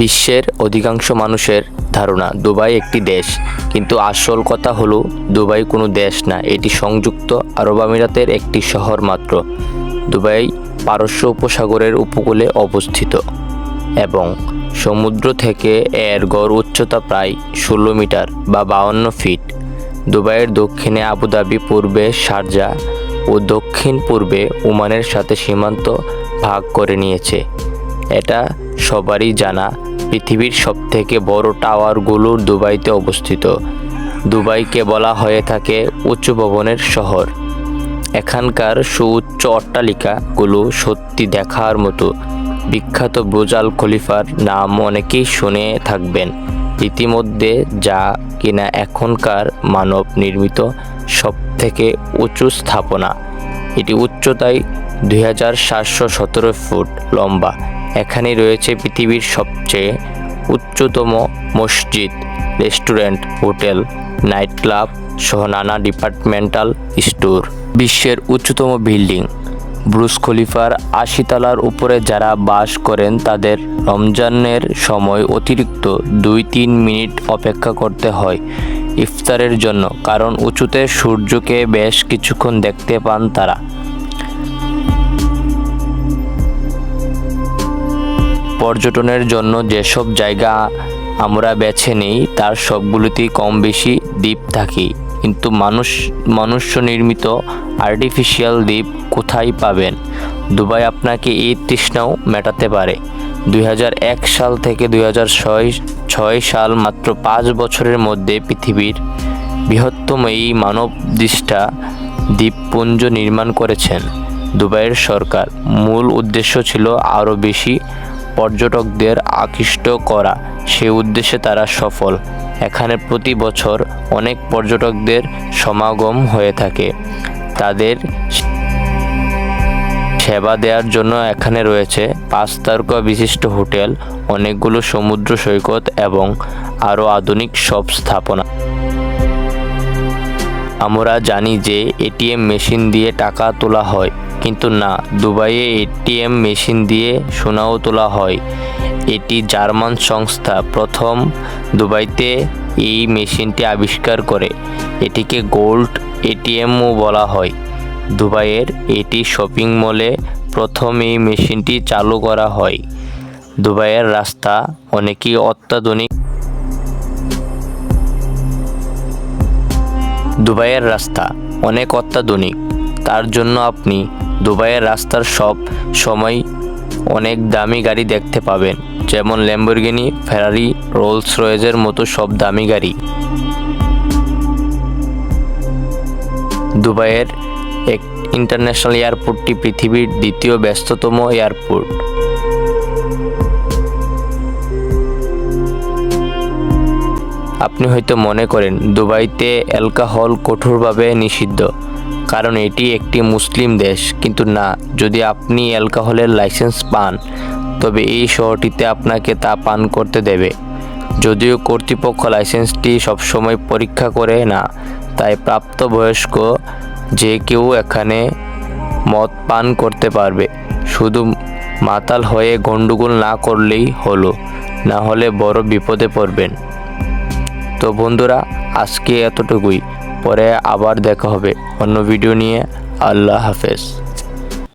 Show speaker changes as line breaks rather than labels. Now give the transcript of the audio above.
বিশ্বের অধিকাংশ মানুষের ধারণা দুবাই একটি দেশ। কিন্তু আসল কথা হলো, দুবাই কোনো দেশ না, এটি সংযুক্ত আরব আমিরাতের একটি শহর মাত্র। দুবাই পারস্য উপসাগরের উপকূলে অবস্থিত এবং সমুদ্র থেকে এর গড় উচ্চতা প্রায় ষোলো মিটার বা বাউন্ন ফিট। দুবাইয়ের দক্ষিণে আবুধাবি পূর্বে শারজা ও দক্ষিণ পূর্বে ওমানের সাথে সীমান্ত ভাগ করে নিয়েছে। এটা সবারই জানা, পৃথিবীর সবথেকে বড় টাওয়ারগুলো দুবাইতে অবস্থিত। দুবাইকে বলা হয়ে থাকে উঁচু ভবনের শহর। এখানকার সুউচ্চ অট্টালিকাগুলো সত্যি দেখার মতো। বিখ্যাত ব্রুজাল খলিফার নাম অনেকেই শুনে থাকবেন। ইতিমধ্যে যা কিনা এখনকার মানব নির্মিত সব থেকে উঁচু স্থাপনা। এটি উচ্চতায় দুই হাজার সাতশো সতেরো ফুট লম্বা। এখানে রয়েছে পৃথিবীর সবচেয়ে উচ্চতম মসজিদ, রেস্টুরেন্ট, হোটেল নাইট ক্লাব সহ নানা ডিপার্টমেন্টাল স্টোর। বিশ্বের উচ্চতম বিল্ডিং। ব্রুস খলিফার আশি তলার উপরে যারা বাস করেন, তাদের রমজানের সময় অতিরিক্ত দুই তিন মিনিট অপেক্ষা করতে হয় ইফতারের জন্য, কারণ উঁচুতে সূর্যকে বেশ কিছুক্ষণ দেখতে পান তারা। পর্যটনের জন্য যেসব জায়গা আমরা বেছে নিই, তার সবগুলোতেই কম বেশি দ্বীপ থাকি। কিন্তু মানুষ মনুষ্য নির্মিত আর্টিফিশিয়াল দ্বীপ কোথায় পাবেন? দুবাই আপনাকে এই তৃষ্ণাও মেটাতে পারে। দুই হাজার এক সাল থেকে দুই ছয় সাল মাত্র পাঁচ বছরের মধ্যে পৃথিবীর বৃহত্তম এই মানবদৃষ্টা দ্বীপপুঞ্জ নির্মাণ করেছেন। দুবাইয়ের সরকার। মূল উদ্দেশ্য ছিল আরও বেশি পর্যটকদের আকৃষ্ট করা। সে উদ্দেশ্যে তারা সফল। এখানে প্রতি বছর অনেক পর্যটকদের সমাগম হয়ে থাকে। তাদের সেবা দেওয়ার জন্য এখানে রয়েছে পাঁচ তারকা বিশিষ্ট হোটেল, অনেকগুলো সমুদ্র সৈকত এবং আরও আধুনিক সব স্থাপনা। আমরা জানি যে এটিএম মেশিন দিয়ে টাকা তোলা হয়। কিন্তু না, দুবাইয়ে এটিএম মেশিন দিয়ে সোনাও তোলা হয়। এটি জার্মান সংস্থা প্রথম দুবাইতে এই মেশিনটি আবিষ্কার করে। এটিকে গোল্ড এটিএমও বলা হয়। দুবাইয়ের এটি শপিং মলে প্রথম এই মেশিনটি চালু করা হয়। দুবাইয়ের রাস্তা অনেকই অত্যাধুনিক। দুবাইয়ের রাস্তা অনেক অত্যাধুনিক। তার জন্য আপনি দুবাইয়ের রাস্তার সব সময় অনেক দামি গাড়ি দেখতে পাবেন, যেমন ল্যাম্বরগিনি, ফেরারি রোলস রয়েজের মতো সব দামি গাড়ি। দুবাইয়ের এক ইন্টারন্যাশনাল এয়ারপোর্টটি পৃথিবীর দ্বিতীয় ব্যস্ততম এয়ারপোর্ট। আপনি হয়তো মনে করেন, দুবাইতে অ্যালকোহল কঠোরভাবে নিষিদ্ধ। কারণ এটি একটি মুসলিম দেশ। কিন্তু না, যদি আপনি অ্যালকোহলের লাইসেন্স পান, তবে এই শহরটিতে আপনাকে তা পান করতে দেবে। যদিও কর্তৃপক্ষ লাইসেন্সটি সবসময় পরীক্ষা করে না, তাই প্রাপ্তবয়স্ক যে কেউ এখানে মদ পান করতে পারবে। শুধু মাতাল হয়ে গন্ডগোল না করলেই হলো, না হলে বড় বিপদে পড়বেন। তো বন্ধুরা, আজকে এতটুকুই। পরে আবার দেখা হবে অন্য ভিডিও নিয়ে। আল্লাহ হাফেজ।